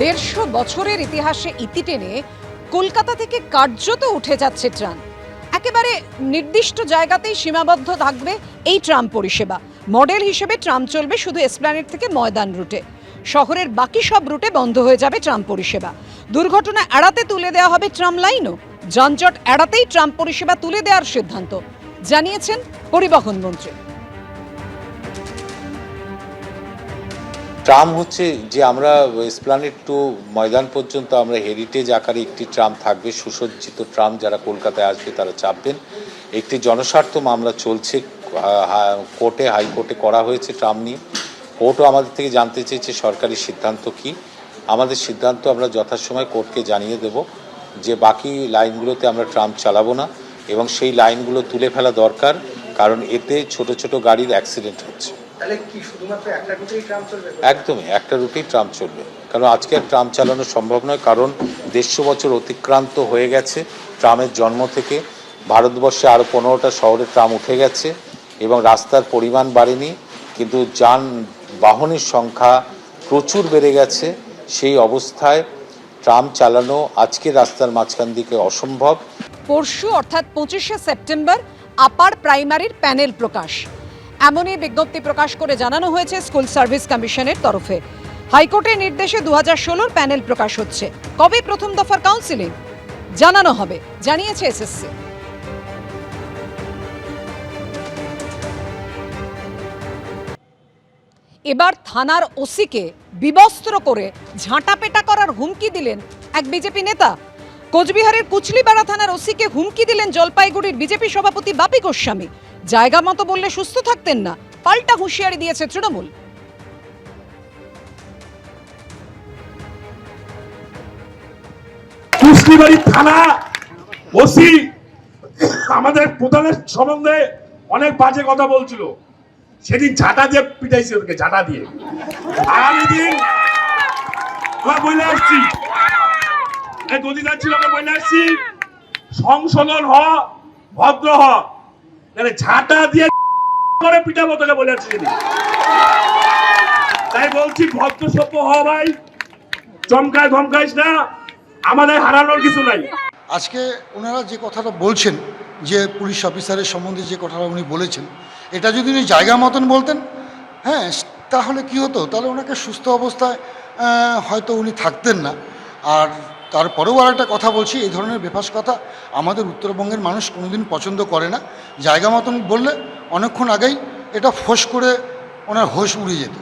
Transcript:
দেড়শো বছরের ইতিহাসে ইতি টেনে কলকাতা থেকে কার্যত উঠে যাচ্ছে ট্রাম একেবারে নির্দিষ্ট জায়গাতেই সীমাবদ্ধ থাকবে এই ট্রাম পরিষেবা। মডেল হিসেবে ট্রাম চলবে শুধু এসপ্ল্যানেট থেকে ময়দান রুটে। শহরের বাকি সব রুটে বন্ধ হয়ে যাবে ট্রাম পরিষেবা। দুর্ঘটনা এড়াতে তুলে দেওয়া হবে ট্রাম লাইনও। যানজট এড়াতেই ট্রাম পরিষেবা তুলে দেওয়ার সিদ্ধান্ত, জানিয়েছেন পরিবহন মন্ত্রী। ট্রাম হচ্ছে যে আমরা এসপ্লানেট টু ময়দান পর্যন্ত আমরা হেরিটেজ আকারে একটি ট্রাম থাকবে, সুসজ্জিত ট্রাম যারা কলকাতায় আসবে তারা চাপবেন। একটি জনস্বার্থ মামলা চলছে কোর্টে, হাইকোর্টে করা হয়েছে ট্রাম নিয়ে। কোর্টও আমাদের থেকে জানতে চেয়েছে সরকারি সিদ্ধান্ত কি। আমাদের সিদ্ধান্ত আমরা যথাসময় কোর্টকে জানিয়ে দেব যে বাকি লাইনগুলোতে আমরা ট্রাম চালাবো না এবং সেই লাইনগুলো তুলে ফেলা দরকার, কারণ এতে ছোট ছোট গাড়ির অ্যাক্সিডেন্ট হচ্ছে। তাহলে কি শুধুমাত্র একটা রুটেই ট্রাম চলবে? একদমই একটা রুটেই ট্রাম চলবে। কারণ আজকে আর ট্রাম চালানো সম্ভব নয় কারণ দেড়শো বছর অতিক্রান্ত হয়ে গেছে ট্রামের জন্ম থেকে। ভারতবর্ষে আরও পনেরোটা শহরে ট্রাম উঠে গেছে এবং রাস্তার পরিমাণ বাড়েনি কিন্তু যান বাহনের সংখ্যা প্রচুর বেড়ে গেছে। সেই অবস্থায় ট্রাম চালানো আজকে রাস্তার মাঝখান দিকে অসম্ভব। পরশু অর্থাৎ পঁচিশে সেপ্টেম্বর আপার প্রাইমারির প্যানেল প্রকাশ। এমনই বিজ্ঞপ্তি প্রকাশ করে জানানো হয়েছে স্কুল সার্ভিস কমিশনের তরফে। হাইকোর্টের নির্দেশে দু হাজার ষোলোর প্যানেল প্রকাশ হচ্ছে। কবে প্রথম দফার কাউন্সিলিং? জানানো হবে, জানিয়েছে এসএসসি। এবার থানার ওসিকে বিবস্ত্র করে ঝাঁটাপেটা করার হুমকি দিলেন এক বিজেপি নেতা। কোচবিহারের কুচলিপাড়া থানার ওসিকে হুমকি দিলেন জলপাইগুড়ির বিজেপি সভাপতি বাপি গোস্বামী। জায়গা মতো বললে সুস্থ থাকতেন না, পাল্টা হুঁশিয়ারি দিয়েছে তৃণমূল। কুশলিবাড়ি থানা ওসি আমাদের প্রধানের সম্বন্ধে অনেক বাজে কথা বলছিল। সেদিন ঝাঁটা দিয়ে পিটাইছে ওকে, ঝাঁটা দিয়ে। আগামী দিন বলে আসছি। এই দুদিন ছিল আমরা বলে আসছি। সংশোধন হ, ভদ্র হ। তাহলে ঝাঁটা দিয়ে করে পিটাবো তোকে বলে আসছি তাই বলছি ভদ্র সভ্য হ ভাই, চমকায় ধমকাইস না, আমাদের হারানোর কিছু নাই। আজকে ওনারা যে কথাটা বলছেন, যে পুলিশ অফিসারের সম্বন্ধে যে কথাটা উনি বলেছেন, এটা যদি উনি জায়গা মতন বলতেন হ্যাঁ তাহলে কি হতো? তাহলে ওনাকে সুস্থ অবস্থায় হয়তো উনি থাকতেন না। আর তারপরেও আর একটা কথা বলছি, এই ধরনের বেফাস কথা আমাদের উত্তরবঙ্গের মানুষ কোনোদিন পছন্দ করে না। জায়গা মতন বললে অনেকক্ষণ আগেই এটা ফোঁস করে ওনার হোস উড়ে যেত।